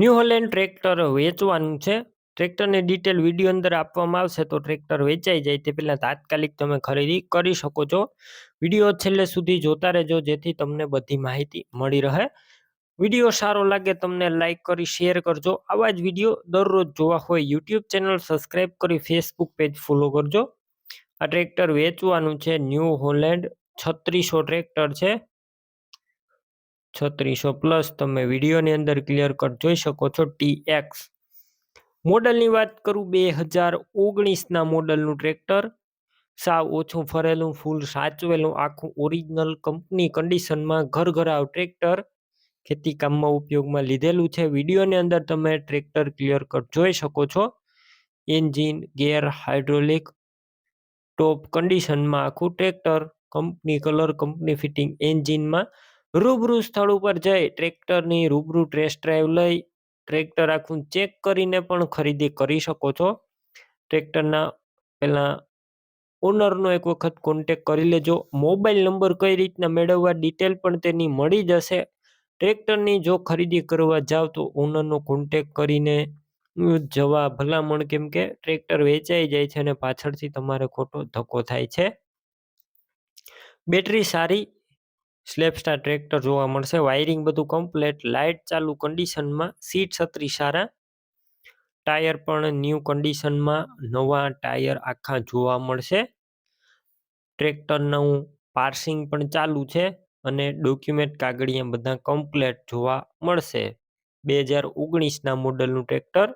New Holland tractor વેચવાનું છે. ટ્રેક્ટરની ડિટેલ વીડિયો અંદર આપવામાં આવશે તો ટ્રેક્ટર વેચાઈ જાય તે પહેલાં તાત્કાલિક તમે ખરીદી કરી શકો છો. વીડિયો છેલ્લે સુધી જોતા રહેજો જેથી તમને બધી માહિતી મળી રહે. વીડિયો સારો લાગે તમને લાઇક કરી શેર કરજો. આવા જ વીડિયો દરરોજ જોવા હોય યુટ્યુબ ચેનલ સબસ્ક્રાઈબ કરી ફેસબુક પેજ ફોલો કરજો. આ ટ્રેક્ટર વેચવાનું છે ન્યૂ હોલેન્ડ છત્રીસો ટ્રેક્ટર છે. છત્રીસો પ્લસ તમે વિડીયોની અંદર ક્લિયર કટ જોઈ શકો છો ટી એક્સ. મોડલની વાત કરું બે હજાર ઓગણીસના મોડલનું ટ્રેક્ટર. સાવ ઓછું ફરેલું, ફૂલ સાચવેલું, આખું ઓરિજિનલ કંપની કન્ડિશનમાં ઘર ઘરાવ ટ્રેક્ટર. ખેતી કામમાં ઉપયોગમાં લીધેલું છે. વિડીયોની અંદર તમે ટ્રેક્ટર ક્લિયર કટ જોઈ શકો છો. એન્જિન, ગેર હાઇડ્રોલિક, ટોપ કન્ડિશનમાં આખું tractor. Company colour company fitting એન્જિનમાં રૂબરૂ સ્થળ ઉપર જઈ ટ્રેક્ટરની રૂબરૂ ટેસ્ટ ડ્રાઈવ લઈ ટ્રેક્ટર આખું ચેક કરીને પણ ખરીદી કરી શકો છો. ટ્રેક્ટરના પહેલાં ઓનરનો એક વખત કોન્ટેક કરી લેજો. મોબાઈલ નંબર કઈ રીતના મેળવવા ડિટેલ પણ તેની મળી જશે. ટ્રેક્ટરની જો ખરીદી કરવા જાઓ તો ઓનરનો કોન્ટેક કરીને જવા ભલામણ કેમ કે ટ્રેક્ટર વેચાઈ જાય છે અને પાછળથી તમારે ખોટો ધક્કો થાય છે. બેટરી સારી સ્લેપસ્ટાર ટ્રેક્ટર જોવા મળશે. વાયરિંગ બધું કમ્પ્લેટ લાઇટ ચાલુ કન્ડિશનમાં સીટ છત્રી સારા. ટાયર પણ ન્યૂ કન્ડિશનમાં નવા ટાયર આખા જોવા મળશે. ટ્રેક્ટરનું પાર્સિંગ પણ ચાલુ છે અને ડોક્યુમેન્ટ કાગળિયા બધા કમ્પ્લેટ જોવા મળશે. બે હજાર ઓગણીસના મોડલનું ટ્રેક્ટર.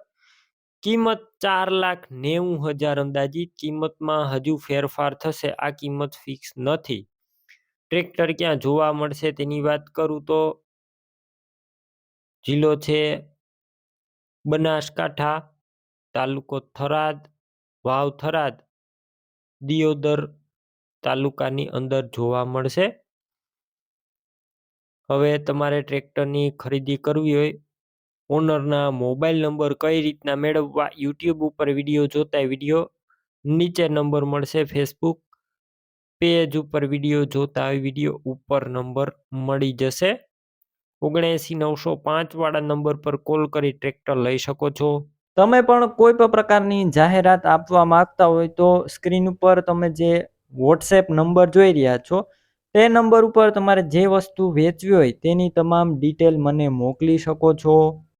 કિંમત ચાર લાખ નેવું હજાર અંદાજિત. કિંમતમાં હજુ ફેરફાર થશે. આ કિંમત ફિક્સ નથી. ટ્રેક્ટર ક્યાં જોવા મળશે તેની વાત કરું તો જિલ્લો છે બનાસકાંઠા, તાલુકો થરાદ, વાવ થરાદ, દિયોદર તાલુકાની અંદર જોવા મળશે. હવે તમારે ટ્રેક્ટરની ખરીદી કરવી હોય, ઓનરના મોબાઈલ નંબર કઈ રીતના મેળવવા, યુટ્યુબ ઉપર વીડિયો જોતા વીડિયો નીચે નંબર મળશે ફેસબુક. પેજ ઉપર વીડિયો જોતા વીડિયો ઉપર નંબર મળી જશે. ઓગણએંસી નવસો પાંચ વાળા નંબર પર કોલ કરી ટ્રેક્ટર લઈ શકો છો. તમે પણ કોઈ પણ પ્રકારની જાહેરાત આપવા માંગતા હોય તો સ્ક્રીન ઉપર તમે જે વોટ્સએપ નંબર જોઈ રહ્યા છો, તે નંબર ઉપર તમારે જે વસ્તુ વેચવી હોય તેની તમામ ડિટેલ મને મોકલી શકો છો.